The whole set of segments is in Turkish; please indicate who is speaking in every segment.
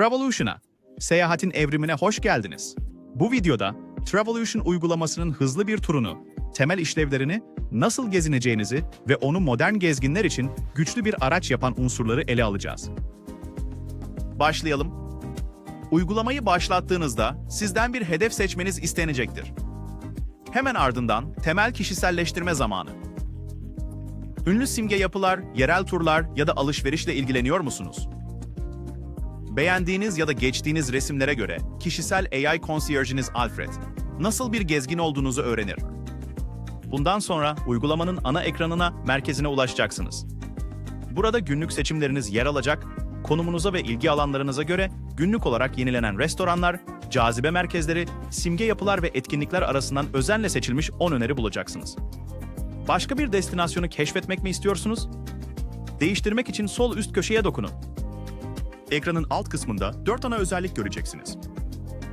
Speaker 1: Travolution'a, seyahatin evrimine hoş geldiniz. Bu videoda Travolution uygulamasının hızlı bir turunu, temel işlevlerini, nasıl gezineceğinizi ve onu modern gezginler için güçlü bir araç yapan unsurları ele alacağız. Başlayalım. Uygulamayı başlattığınızda sizden bir hedef seçmeniz istenecektir. Hemen ardından temel kişiselleştirme zamanı. Ünlü simge yapılar, yerel turlar ya da alışverişle ilgileniyor musunuz? Beğendiğiniz ya da geçtiğiniz resimlere göre kişisel AI konsiyerjiniz Alfred nasıl bir gezgin olduğunuzu öğrenir. Bundan sonra uygulamanın ana ekranına, merkezine ulaşacaksınız. Burada günlük seçimleriniz yer alacak, konumunuza ve ilgi alanlarınıza göre günlük olarak yenilenen restoranlar, cazibe merkezleri, simge yapılar ve etkinlikler arasından özenle seçilmiş 10 öneri bulacaksınız. Başka bir destinasyonu keşfetmek mi istiyorsunuz? Değiştirmek için sol üst köşeye dokunun. Ekranın alt kısmında 4 ana özellik göreceksiniz.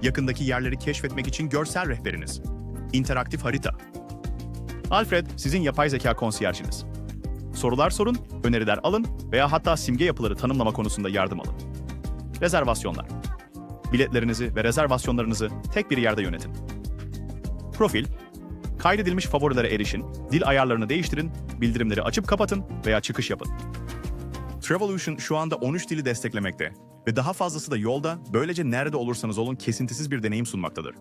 Speaker 1: Yakındaki yerleri keşfetmek için görsel rehberiniz. İnteraktif harita. Alfred sizin yapay zeka konsiyerjiniz. Sorular sorun, öneriler alın veya hatta simge yapıları tanımlama konusunda yardım alın. Rezervasyonlar. Biletlerinizi ve rezervasyonlarınızı tek bir yerde yönetin. Profil. Kaydedilmiş favorilere erişin, dil ayarlarını değiştirin, bildirimleri açıp kapatın veya çıkış yapın. Travolution şu anda 13 dili desteklemekte ve daha fazlası da yolda, böylece nerede olursanız olun kesintisiz bir deneyim sunmaktadır.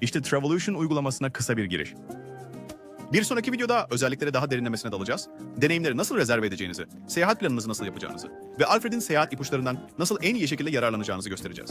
Speaker 1: İşte Travolution uygulamasına kısa bir giriş. Bir sonraki videoda özelliklere daha derinlemesine dalacağız. Deneyimleri nasıl rezerve edeceğinizi, seyahat planınızı nasıl yapacağınızı ve Alfred'in seyahat ipuçlarından nasıl en iyi şekilde yararlanacağınızı göstereceğiz.